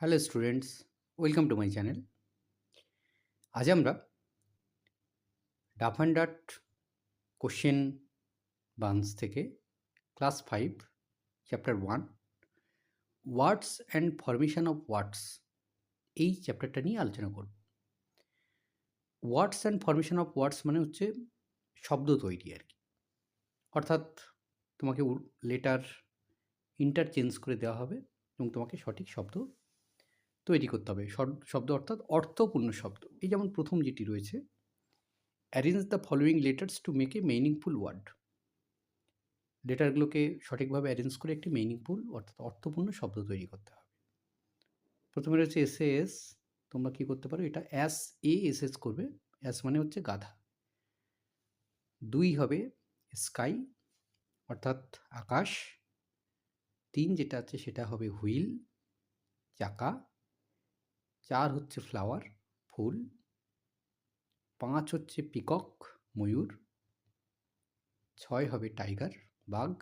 Hello students, welcome to my channel. আজ আমরা Duff and Dutt question banks থেকে class five, chapter one words and formation of words এই চ্যাপ্টারটা নিয়ে আলোচনা করব। Words and formation of words মানে হচ্ছে শব্দ তৈরি আর কি। অর্থাৎ তোমাকে লেটার ইন্টারচেঞ্জ করে দেওয়া হবে এবং তোমাকে সঠিক শব্দ তৈরি করতে হবে। শব- শব্দ অর্থাৎ অর্থপূর্ণ শব্দ। এই যেমন প্রথম যেটি রয়েছে arrange the following letters to make a meaningful word লেটারগুলোকে সঠিকভাবে অ্যারেঞ্জ করে একটি মিনিংফুল অর্থাৎ অর্থপূর্ণ শব্দ তৈরি করতে হবে। প্রথমে রয়েছে এস এস তোমরা কী করতে পারো? এটা অ্যাস এ এস এস করবে। অ্যাস মানে হচ্ছে গাধা। দুই হবে স্কাই অর্থাৎ আকাশ। তিন যেটা আছে সেটা হবে হুইল চাকা। চার হচ্ছে ফ্লাওয়ার ফুল, পাঁচ হচ্ছে পিকক ময়ূর, ছয় হবে টাইগার বাঘ,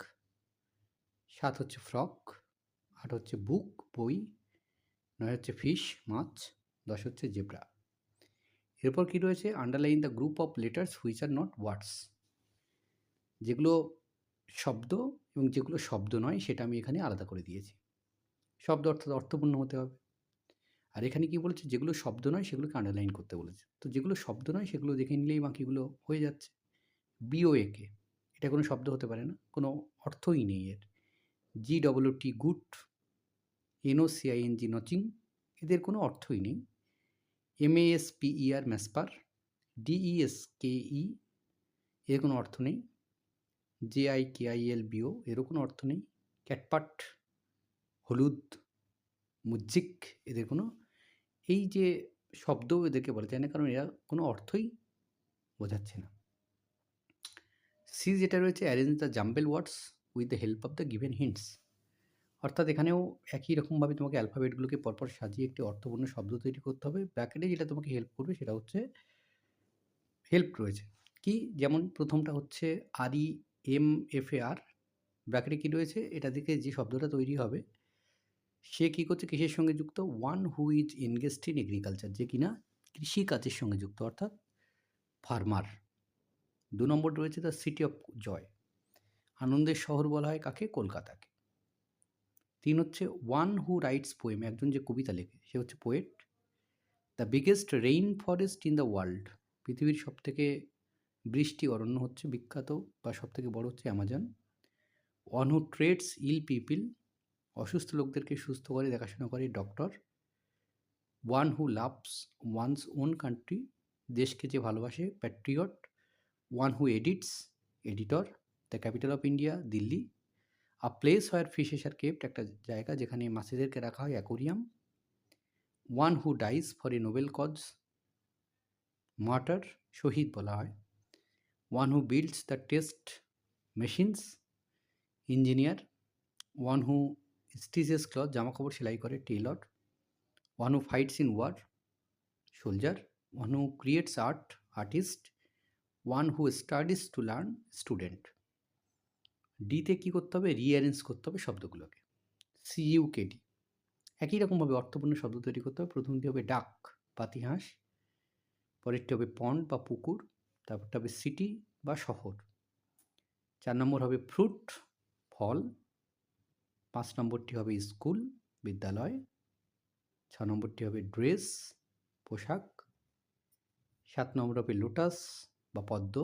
সাত হচ্ছে ফ্রক আট হচ্ছে বুক বই, নয় হচ্ছে ফিশ মাছ, দশ হচ্ছে জেব্রা এরপর কি রয়েছে? Underline the group of letters which are not words যেগুলো শব্দ এবং যেগুলো শব্দ নয়, সেটা আমি এখানে আলাদা করে দিয়েছি। শব্দ অর্থাৎ অর্থপূর্ণ হতে হবে। আর এখানে কি বলেছে? যেগুলো শব্দ নয় সেগুলোকে আন্ডারলাইন করতে বলেছে। তো যেগুলো শব্দ নয় সেগুলো দেখে নিলেই বাকিগুলো হয়ে যাচ্ছে। বিওএকে এটা কোনো শব্দ হতে পারে না, কোনো অর্থই নেই এর। G W T good N O C I N G nothing এদের কোনো অর্থই নেই। M M A S P E R masper D E S K E এর কোনো অর্থ নেই। জেআই কেআইএল বিও এরও কোনো অর্থ নেই। ক্যাটপাট হলুদ মুজিক এদের কোনো এই যে শব্দ এদেরকে বলা যায় না কারণ এরা কোনো অর্থই বোঝাচ্ছে না। সি যেটা রয়েছে arrange the jumbled words with the help of the given hints অর্থাৎ এখানেও একই রকমভাবে তোমাকে অ্যালফাবেটগুলোকে পরপর সাজিয়ে একটি অর্থপূর্ণ শব্দ তৈরি করতে হবে। ব্র্যাকেটে যেটা তোমাকে হেল্প করবে, সেটা হচ্ছে হেল্প রয়েছে। কি? যেমন প্রথমটা হচ্ছে আর ই এম এফ এ আর ব্র্যাকেটে কী রয়েছে? এটা থেকে যে শব্দটা তৈরি হবে সে কী করছে? কৃষির সঙ্গে যুক্ত one who is engaged in agriculture যে কিনা কৃষিকাজের সঙ্গে যুক্ত, অর্থাৎ ফার্মার দু নম্বর রয়েছে দ্য সিটি অফ জয় আনন্দের শহর বলা হয় কাকে? কলকাতাকে। তিন হচ্ছে ওয়ান হু রাইটস পোয়েম একজন যে কবিতা লেখে, সে হচ্ছে poet the biggest rain forest in the world পৃথিবীর সবথেকে বৃষ্টি অরণ্য হচ্ছে বিখ্যাত বা সবথেকে বড় হচ্ছে Amazon one who treats ill people অসুস্থ লোকদেরকে সুস্থ করে দেখাশোনা করে doctor. One who loves one's own country দেশকে যে ভালোবাসে patriot one who edits editor the capital of India Delhi. A place where fishes are kept একটা জায়গা যেখানে মাছেদেরকে রাখা হয় aquarium one who dies for a noble cause martyr শহীদ বলা হয়। One who builds the test machines engineer one who stitches cloth জামা কাপড় সেলাই করে tailor one who fights in war soldier one who creates art artist one who studies to learn student ডিতে কী করতে হবে? রিঅ্যারেঞ্জ করতে হবে শব্দগুলোকে। সিইউকেডি একই রকমভাবে অর্থপূর্ণ শব্দ তৈরি করতে হবে। প্রথমটি হবে ডাক পাতিহাঁস পরেরটি হবে পন্ড বা পুকুর। তারপরটা হবে সিটি বা শহর। চার নম্বর হবে ফ্রুট ফল। পাঁচ নম্বরটি হবে স্কুল, বিদ্যালয়। ছ নম্বরটি হবে ড্রেস, পোশাক। সাত নম্বর হবে লোটাস বা পদ্ম।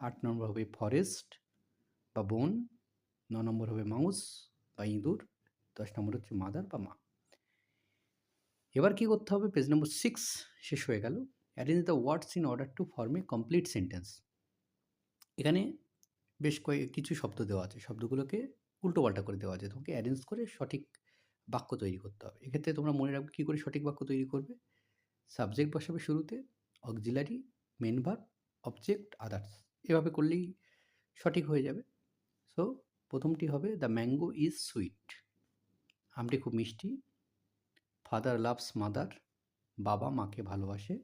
আট নম্বর হবে ফরেস্ট বা বন। ন নম্বর হবে মাউস বা ইঁদুর। দশ নম্বর হচ্ছে মাদার বা মা। এবার কি করতে হবে? পেজ নম্বর সিক্স শেষ হয়ে গেল। Arrange the words in order to form a complete sentence এখানে বেশ কয়েক, কিছু শব্দ দেওয়া আছে। শব্দগুলোকে উল্টোপাল্টা করে দেওয়া আছে। তোমাকে অ্যারেঞ্জ করে সঠিক বাক্য তৈরি করতে হবে। এক্ষেত্রে তোমরা মনে রাখবে কী করে সঠিক বাক্য তৈরি করবে? সাবজেক্ট বসাবে শুরুতে অক্সিলারি মেন অবজেক্ট আদার্স এভাবে করলেই সঠিক হয়ে যাবে। সো প্রথমটি হবে দ্য ম্যাঙ্গো ইজ সুইট আমটি খুব মিষ্টি। ফাদার লাভস মাদার বাবা মাকে ভালোবাসে।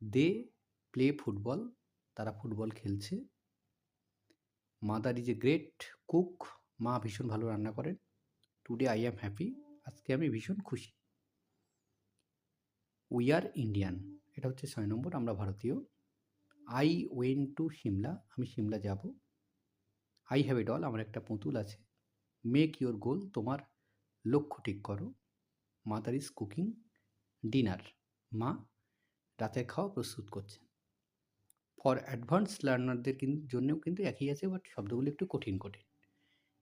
দে প্লে ফুটবল তারা ফুটবল খেলছে। Mother is a great cook মা ভীষণ ভালো রান্না করেন। টুডে আই অ্যাম হ্যাপি আজকে আমি ভীষণ খুশি। উই আর ইন্ডিয়ান এটা হচ্ছে ছয় নম্বর, আমরা ভারতীয়। আই ওয়েন টু সিমলা আমি সিমলা যাব। আই হ্যাভ এ ডল আমার একটা পুতুল আছে। মেক ইউর গোল তোমার লক্ষ্য ঠিক করো। মাদার ইজ কুকিং ডিনার মা রাতের খাওয়া প্রস্তুত করছে ফর অ্যাডভান্স লার্নারদের কিন্তু জন্যও কিন্তু একই আছে বাট শব্দগুলো একটু কঠিন কঠিন।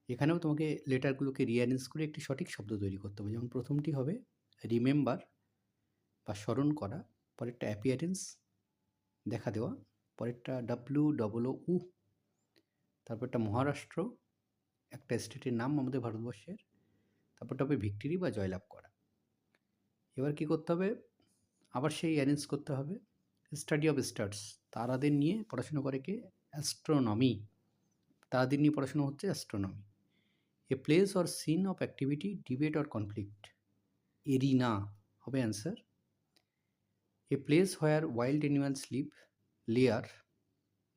এখানেও তোমাকে লেটারগুলোকে রিঅ্যারেঞ্জ করে একটি সঠিক শব্দ তৈরি করতে হবে। যেমন প্রথমটি হবে রিমেম্বার বা স্মরণ করা, পরেরটা অ্যাপিয়ারেন্স দেখা দেওয়া, পরেরটা ডাব্লু ডবল উ তারপরটা মহারাষ্ট্র, একটা স্টেটের নাম আমাদের ভারতবর্ষের, তারপরটা হবে ভিক্টরি বা জয়লাভ করা। এবার কি করতে হবে? আবার সেই অ্যারেঞ্জ করতে হবে। স্টাডি অফ স্টার্স তারাদের নিয়ে পড়াশোনা করে কে? অ্যাস্ট্রোনমি তারাদের নিয়ে পড়াশুনো হচ্ছে astronomy a place or scene of activity debate or conflict arena হবে answer a place where wild animals live lair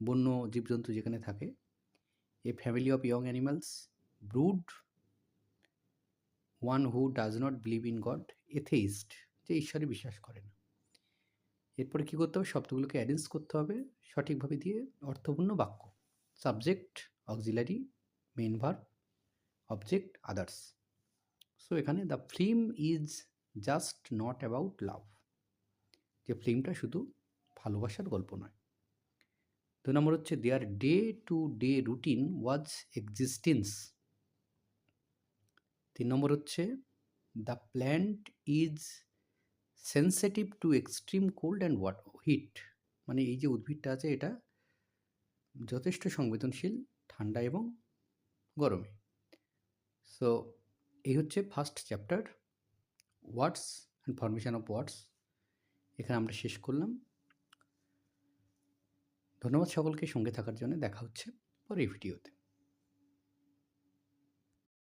বন্য জীবজন্তু যেখানে থাকে. A family of young animals brood one who does not believe in god atheist যে ঈশ্বরে বিশ্বাস করে না। এরপরে কী করতে হবে? শব্দগুলোকে অ্যারেঞ্জ করতে হবে সঠিকভাবে দিয়ে অর্থপূর্ণ বাক্য। Subject auxiliary main verb object others so এখানে the film is just not about love যে ফিল্মটা শুধু ভালোবাসার গল্প নয়। দু নম্বর হচ্ছে their day to day routine was existence তিন নম্বর হচ্ছে the plant is sensitive to extreme cold and what heat মানে এই যে উদ্ভিদটা আছে, এটা যথেষ্ট সংবেদনশীল, ঠান্ডা এবং গরমে। সো এই হচ্ছে first chapter words and formation of words এখানে আমরা শেষ করলাম। ধন্যবাদ সকলকে সঙ্গে থাকার জন্য। দেখা হচ্ছে পরের ভিডিওতে